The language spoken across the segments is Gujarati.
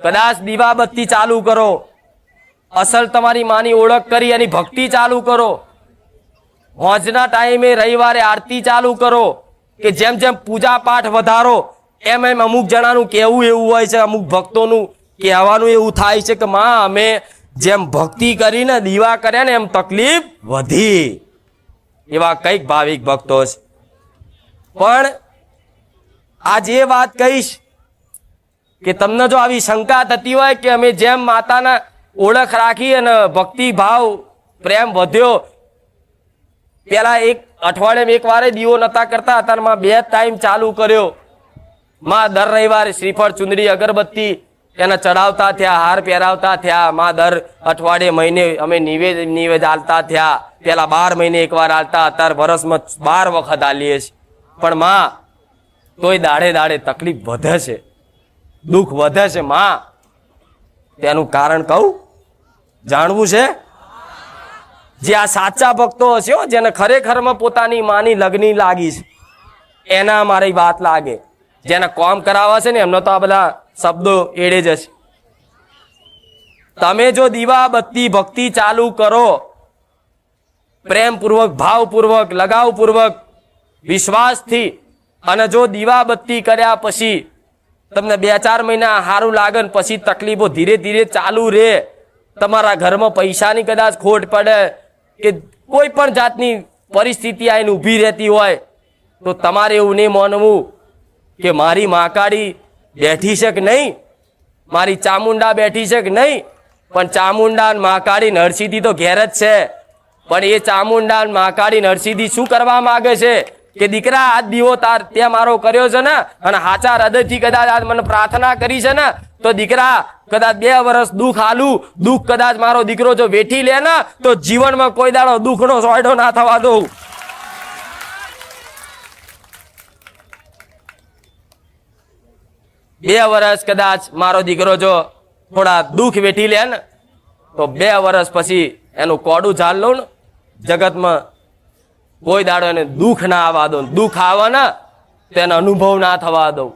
કદાચ દીવાબત્તી ચાલુ કરો. અસલ તમારી માની ઓળખ કરી એની ભક્તિ ચાલુ કરો. હોજના ટાઈમે રવિવારે આરતી ચાલુ કરો કે જેમ જેમ પૂજા પાઠ વધારો, એમ એમ અમુક જણાનું કહેવું એવું હોય છે, અમુક ભક્તોનું કહેવાનું એવું થાય છે કે, માં, અમે જેમ ભક્તિ કરીને દીવા કર્યા ને એમ તકલીફ વધી. એવા કંઈક ભાવિક ભક્તો છે. પણ આ જે વાત કહીશ કે તમને જો આવી શંકા થતી હોય કે અમે જેમ માતાના ઓળખ રાખી અને ભક્તિ ભાવ પ્રેમ વધ્યો, પેલા એક અઠવાડિયામાં એક વારે દીવો નતા કરતા, અત્યારમાં બે ટાઈમ ચાલુ કર્યો. માં દર રવિવારે શ્રીફળ ચુંદડી, અગરબત્તી એને ચડાવતા થયા, હાર પહેરાવતા થયા. માં દર અઠવાડિયે મહિને અમે નિવેદ નિવેદ આલતા થયા. પેલા બાર મહિને એકવાર આલતા અત્યારે વરસમાં બાર વખત આલીએ છીએ. પણ માં, તોય દાડે દાડે તકલીફ વધે છે. દુઃખ વધે છે, માં. તેનું કારણ કહું? જાણવું છે? જે આ સાચા ભક્તો હશે જેને ખરેખરમાં પોતાની માની લગ્ની લાગી છે, એના મારી વાત લાગે. જેને કોમ કરાવવા છે ને, એમનો તો આ બધા શબ્દો એડે જ હશે. તમે જો દીવા બત્તી ભક્તિ ચાલુ કરો, પ્રેમપૂર્વક, ભાવપૂર્વક, લગાવપૂર્વક, વિશ્વાસથી, અને જો દીવા બત્તી કર્યા પછી તમને બે ચાર મહિના સારું લાગે ને પછી તકલીફો ધીરે ધીરે ચાલુ રહે તમારા ઘરમાં પૈસાની કદાચ ખોટ પડે કે કોઈ પણ જાતની પરિસ્થિતિ આવીને ઊભી રહેતી હોય, તો તમારે એવું નહીં માનવું કે મારી મહાકાળી બેઠી છે કે નહીં? મારી ચામુંડા બેઠી છે કે નહીં? પણ ચામુંડા મહાકાળી નરસિદ્ધિ તો ઘેર જ છે. પણ એ ચામુંડા મહાકાળી નરસિદ્ધિ શું કરવા માગે છે? કે દીકરા, આજ દીવો તાર તે મારો કર્યો છે ને, અને હાચા હૃદયથી કદાચ આજ મને પ્રાર્થના કરી છે ને, તો દીકરા, કદાચ બે વર્ષ દુઃખ હાલું દુઃખ કદાચ મારો દીકરો જો વેઠી લે ને, તો જીવનમાં કોઈ દાડો દુઃખનો સોયડો ના થવા દઉં. બે વર્ષ કદાચ મારો દીકરો જો થોડા દુઃખ વેઠી લે ને, તો બે વર્ષ પછી એનું કોડું ઝાલ લઉં ને, જગતમાં કોઈ દાડો એને દુઃખ ના આવવા દઉં દુઃખ આવવાના તેનો અનુભવ ના થવા દઉં.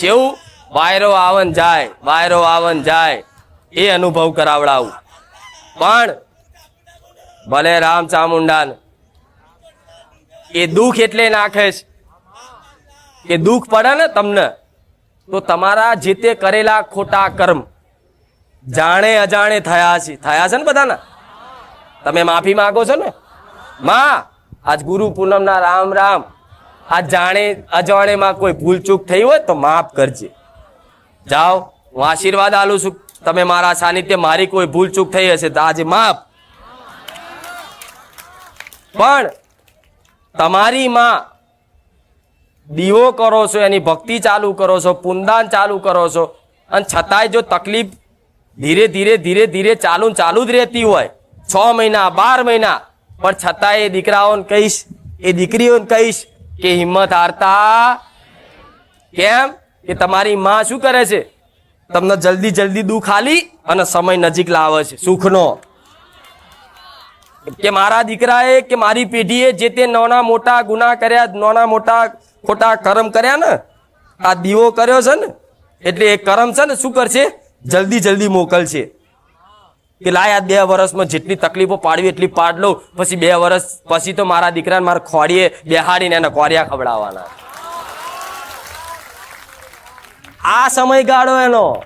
જેવું વાયરો આવન જાય, વાયરો આવન જાય, એ અનુભવ કરાવડાવું. પણ ભલે રામ ચામુંડાન એ દુઃખ એટલે નાખે છે. કે દુઃખ પડે ને તમને, તો તમારા જે તે કરેલા ખોટા કર્મ જાણે અજાણે થયા છે. થયા છે ને બધાના? તમે માફી માંગો છો ને? માં આજ ગુરુ પૂનમના રામ રામ. આ જાણે, અજાણેમાં કોઈ ભૂલચૂક થઈ હોય તો માફ કરજે. જાઓ, હું આશીર્વાદ આલું છું. તમે મારા સાનિધ્ય, મારી કોઈ ભૂલચૂક થઈ હશે તો આજે માફ. પણ તમારી માં દીવો કરો છો, એની ભક્તિ ચાલુ કરો છો, પુનદાન ચાલુ કરો છો. અને છતાંય જો તકલીફ ધીરે ધીરે ધીરે ધીરે ચાલુ ચાલુ જ રહેતી હોય, છ મહિના, બાર મહિના પણ છતાંય એ દીકરાઓને કહીશ, એ દીકરીઓને કહીશ કે હિંમત હારતા. કેમ? કે તમારી માં શું કરે છે? તમને જલ્દી જલ્દી દુઃખ આલી અને સમય નજીક લાવે છે. સુખનો. કે મારા દીકરાએ કે મારી પેઢીએ જે તે નાના મોટા ગુના કર્યા, નાના મોટા ખોટા કર્મ કર્યા ને, આ દીવો કર્યો છે ને, એટલે એ કર્મ છે ને શું કરશે? જલ્દી જલ્દી મોકલશે. કે લાય આ બે વર્ષમાં જેટલી તકલીફો પાડવી એટલી પાડ લઉં. પછી બે વર્ષ પછી તો મારા દીકરાને મારા ખોડીએ, બેહાડીને એને કોરિયા ખવડાવવાના. આ સમયગાળો એનો.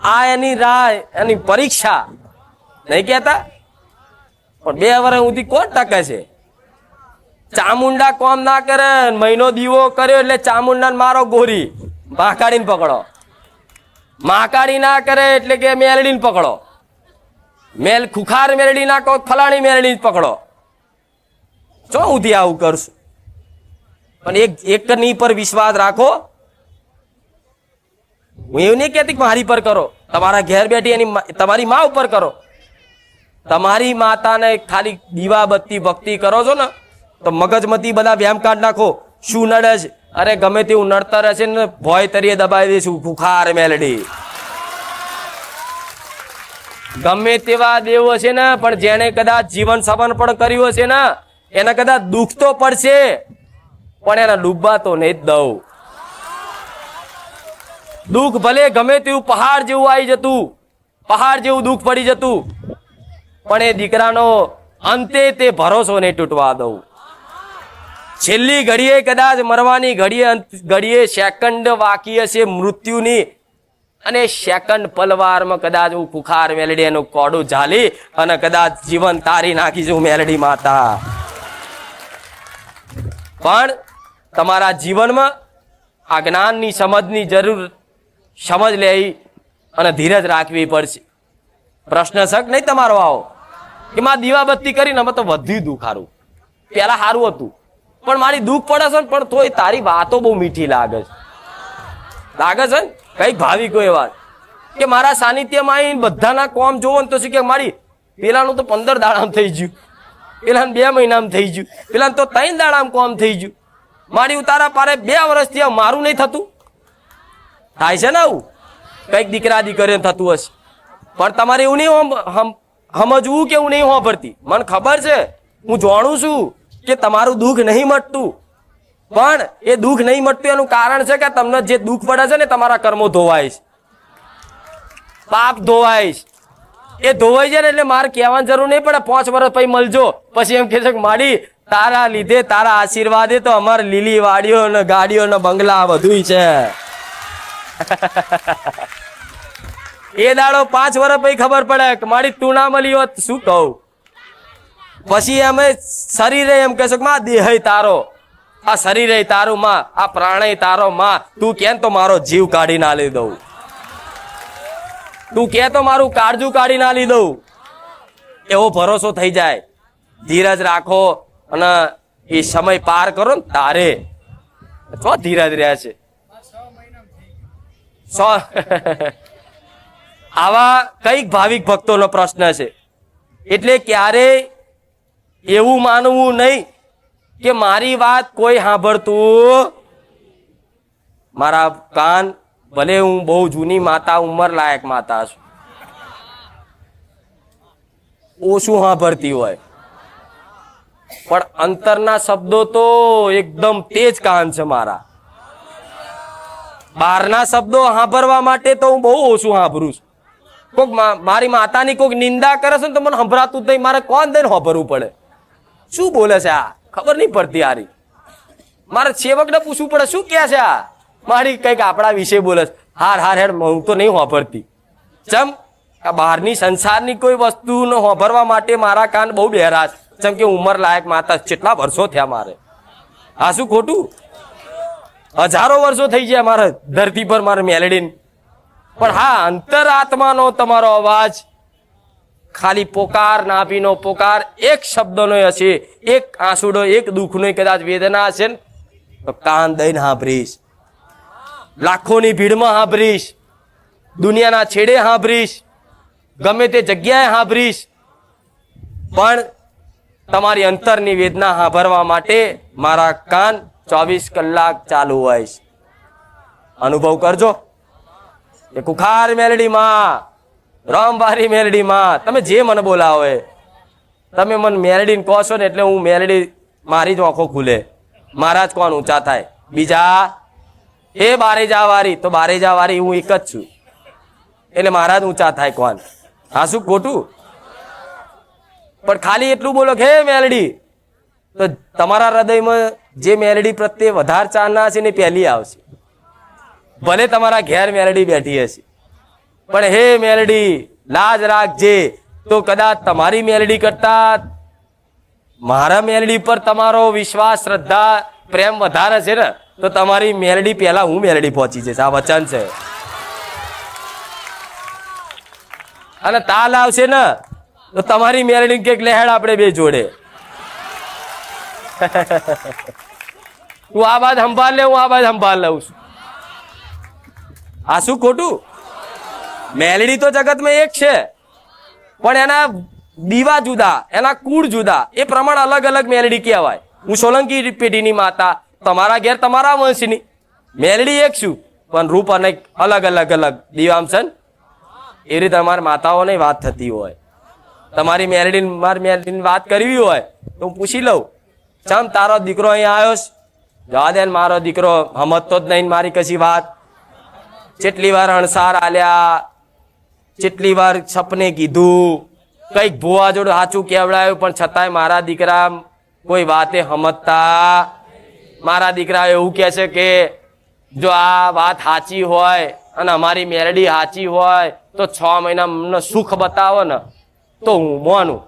આ એની રાહ એની પરીક્ષા. નહીં કહેતા? પણ બે વર્ષ સુધી કોણ ટકે છે? ચામુંડા કોમ ના કરે, મહિનો દીવો કર્યો એટલે ચામુંડા મારો ગોરી. ભાખાડીને પકડો. મહાકાળી ના કરે એટલે કે મેલડીને પકડો. મેલ ખુખાર મેલડી ના કહો ફલાણી મેલડી પકડો. ચો ઉધી આવું કરશું. પણ એક, એકની પર વિશ્વાસ રાખો. હું એવું નહીં કહેતી મારી પર કરો. તમારા ઘેર બેઠી એની તમારી મા ઉપર કરો. તમારી માતાને ખાલી દીવા બત્તી ભક્તિ કરો છો ને, તો મગજમતી બધા વ્યાયામ કાઢ નાખો. શું નડે છે? અરે ગમે તેવું નડતર હશે ને ભોય તરીએ દબાવી દઈશું ખુખાર મેલડી. ગમે તેવા દેવ હશે ને, પણ જેણે કદાચ જીવન સમર્પણ કર્યું હશે ને, એને કદાચ દુઃખ તો પડશે, પણ એના ડૂબવા તો નહીં દઉં. દુઃખ ભલે ગમે તેવું પહાડ જેવું આવી જતું, પહાડ જેવું દુઃખ પડી જતું, પણ એ દીકરાનો અંતે તે ભરોસો નહીં તૂટવા દઉં. છેલ્લી ઘડીએ કદાચ મરવાની ઘડીએ ઘડીએ સેકન્ડ બાકી હશે મૃત્યુની. અને સેકન્ડ પલવારમાં કદાચ હું કુખાર મેલડી એનું કોડું ઝાલી અને કદાચ જીવન તારી નાખીશું મેલડી માતા. પણ તમારા જીવનમાં આ જ્ઞાનની, સમજની જરૂર સમજ લેવી અને ધીરજ રાખવી પડશે. પ્રશ્ન શક નહીં તમારો આવો? કે માં દીવાબત્તી કરીને અમે તો વધ્યું દુખારું. પહેલાં સારું હતું. પણ મારી દુઃખ પડે છે ને, પણ તોય તારી વાતો બહુ મીઠી લાગે છે. લાગે છે ને? કંઈક ભાવિકો એવા કે મારા સાનિધ્યમાં આવીને બધાના કોમ જોવો ને તો શું કે મારી પેલાનું તો પંદર દાડામ થઈ ગયું. પેલાને બે મહિનામાં થઈ ગયું. પેલાને તો ત્રણ દાડામાં કોમ થઈ ગયું. મારી ઉતારા પારે બે વર્ષથી મારું નહીં થતું. થાય છે ને આવું? કંઈક દીકરા દીકરીને થતું હશે. પણ તમારે એવું નહીં સમજવું કે હું નહીં હોભરતી. મને ખબર છે. હું જાણું છું. કે તમારું દુઃખ નહીં મટતું. પણ એ દુઃખ નહીં મટતું એનું કારણ છે કે તમને જે દુઃખ પડે છે ને તમારા કર્મો ધોવાય છે. પાપ ધોવાય છે. એ ધોવાઈ જાય ને એટલે મારે કહેવાની જરૂર નહીં પડે. પાંચ વર્ષ પછી મળજો. પછી એમ કહે છે કે માડી, તારા લીધે તારા આશીર્વાદે તો અમારે લીલી વાડીઓ ને ગાડીઓ ને બંગલા બધું છે. એ દાડો પાંચ વર્ષ પછી ખબર પડે કે મારી તું ના મળી હોત શું કહું? પછી અમે શરીરે એમ કહેશો કે માં દેહ તારો. આ શરીરે તારું માં, આ પ્રાણય તારો માં. તું કેમ તો મારો જીવ કાઢી ના લઈ દઉં. તું કે તો મારું કાળજું કાઢી ના લઈ દઉં. એવો ભરોસો થઈ જાય. ધીરજ રાખો અને એ સમય પાર કરો ને તારે. તો ધીરજ રહ્યા છે? આવા કંઈક ભાવિક ભક્તોનો પ્રશ્ન છે. એટલે ક્યારે એવું માનવું નહીં કે મારી વાત કોઈ સાંભળતું. મારા કાન, ભલે હું બહુ જૂની માતા ઉંમર લાયક માતા છું. ઓછું સાંભળતી હોય. પણ અંતરના શબ્દો તો એકદમ તેજ કાન છે મારા. બહારના શબ્દો સાંભળવા માટે તો હું બહુ ઓછું સાંભળું છું. કોક મારી માતાની કોઈક નિંદા કરે છે ને તો મને સંભળાતું નહીં. મારે કોણ દઈને સાંભળવું પડે? શું બોલે છે આ? ખબર નહીં પડતી આરી. મારે સેવકને પૂછવું પડે, શું કહે છે આ? મારી કંઈક આપણા વિશે બોલે છે. હાર હાર હેડ હું તો નહીં હોંભરતી ચમ આ બહારની સંસારની કોઈ વસ્તુનો સાંભળવા માટે મારા કાન બહુ બહેરા છે. ચમ કે ઉંમર લાયક માતા. કેટલા વર્ષો થયા મારે. આ શું ખોટું? હજારો વર્ષો થઈ ગયા મારે ધરતી પર મારે મેલેડીન. પણ હા, અંતરાત્માનો તમારો અવાજ ખાલી પોકાર નાભીનો પોકાર, એક શબ્દનો હશે. એક આંસુડો, એક દુઃખનો કદાચ વેદના હશે ને? તો કાન દઈને હાંભરીશ લાખોની ભીડમાં હાંભરીશ દુનિયાના છેડે હાંભરીશ ગમે તે જગ્યાએ હાંભરીશ પણ તમારી અંતરની વેદના સાંભળવા માટે મારા કાન ચોવીસ કલાક ચાલુ હોય છે. અનુભવ કરજો. એ કુખાર મેલડીમાં. રામબારી મેલડીમાં તમે જે મને બોલાવો એ તમે મને મેલડીને કહો છો ને એટલે હું મેલડી મારી જ આંખો ખુલે. મારા જ કોણ ઊંચા થાય? બીજા? એ બારે જા વારી તો બારે જા વારી હું એક જ છું. એટલે મારા જ ઊંચા થાય કોણ? હા, શું ખોટું? પણ ખાલી એટલું બોલો કે મેલડી તો તમારા હૃદયમાં જે મેલડી પ્રત્યે વધારે ચાહના હશે ને પહેલી આવશે. ભલે તમારા ઘેર મેલડી બેઠી હશે. પણ હે મેલડી, લાજ રાખજે. તો કદાચ તમારી મેલડી કરતા મારા મેલડી પર તમારો વિશ્વાસ, શ્રદ્ધા, પ્રેમ વધારે છે ને, તો તમારી મેલડી પહેલા હું મેલડી પહોંચી જઈશ. આ વચન છે. અને તાલ આવશે ને, તો તમારી મેલડી કંઈક લહેડ આપણે બે જોડે. તું આ બાદ સંભાળ લે, હું આ બાદ સંભાળ લઉં છું. આ શું ખોટું? મેલડી તો જગતમાં એક છે. પણ એના દીવા જુદા, એના કુળ જુદા. એ પ્રમાણે અલગ અલગ મેલડી કહેવાય. હું સોલંકી પેઢીની માતા, તમારા ઘેર તમારા વંશની. મેલડી એક છું, પણ રૂપ અનેક અલગ અલગ અલગ. દિવામસન એ રીતે અમારી માતાઓને વાત થતી હોય. તમારી મેલડી મારી મેલડીની વાત કરવી હોય, તો હું પૂછી લઉં. ચમ તારો દીકરો અહીંયા આવ્યો છે? જવા દે મારો દીકરો સમજતો જ નહીં મારી કશી વાત. જેટલી વાર અણસાર આલ્યા જેટલી વાર સપને કીધું, કંઈક ભુવા જોડે સાચું કેવડાયું, પણ છતાંય મારા દીકરા કોઈ વાતે સમજતા મારા દીકરા એવું કહે છે કે, જો આ વાત સાચી હોય અને અમારી મેરડી સાચી હોય, તો છ મહિના સુખ બતાવો ને, તો હું મોનું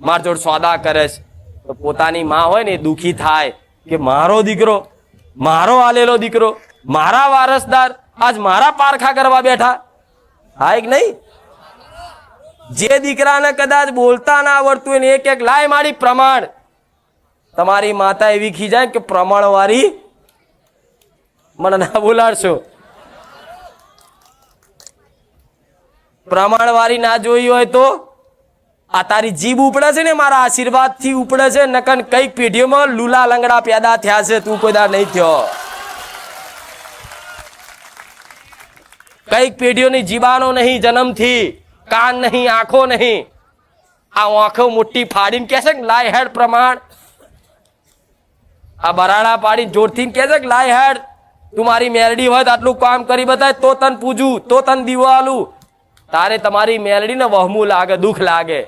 માર જોડે સોદા કરે છે. તો પોતાની માં હોય ને એ દુઃખી થાય કે મારો દીકરો, મારો આલેલો દીકરો, મારા વારસદાર આજ મારા પારખા કરવા બેઠા. હા કે નહીં? જે દીકરાને કદાચ બોલતા ના આવડતું હોય ને એક એક લાય મારી પ્રમાણ. તમારી માતા એવી ખીજાય કે પ્રમાણવાળી મને ના બોલાડશો. પ્રમાણવાળી ના જોઈ હોય તો આ તારી જીભ ઉપડે છે ને, મારા આશીર્વાદથી ઉપડે છે. નકન કંઈક પેઢીઓમાં લુલા લંગડા પેદા થયા છે, તું કોઈ નહીં થયો. કંઈક પેઢીઓની જીબાનો નહીં જન્મથી. કાન નહીં, આંખો નહીં. આ આંખો મોટી ફાડીને કહેશે કે લાય હેડ પ્રમાણ. આ બરાડા પાડી જોરથી કહેશે કે લાય હેડ. તું મારી મેલડી હોય તો આટલું કામ કરી બતાય, તો તન પૂજું, તો તન દીવો આલું. તારે તમારી મેલડીને વહમું લાગે, દુઃખ લાગે.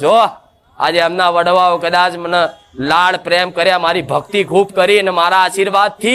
જો, આજે એમના વડવાઓ કદાચ મને લાડ પ્રેમ કર્યા, મારી ભક્તિ ખૂબ કરી અને મારા આશીર્વાદથી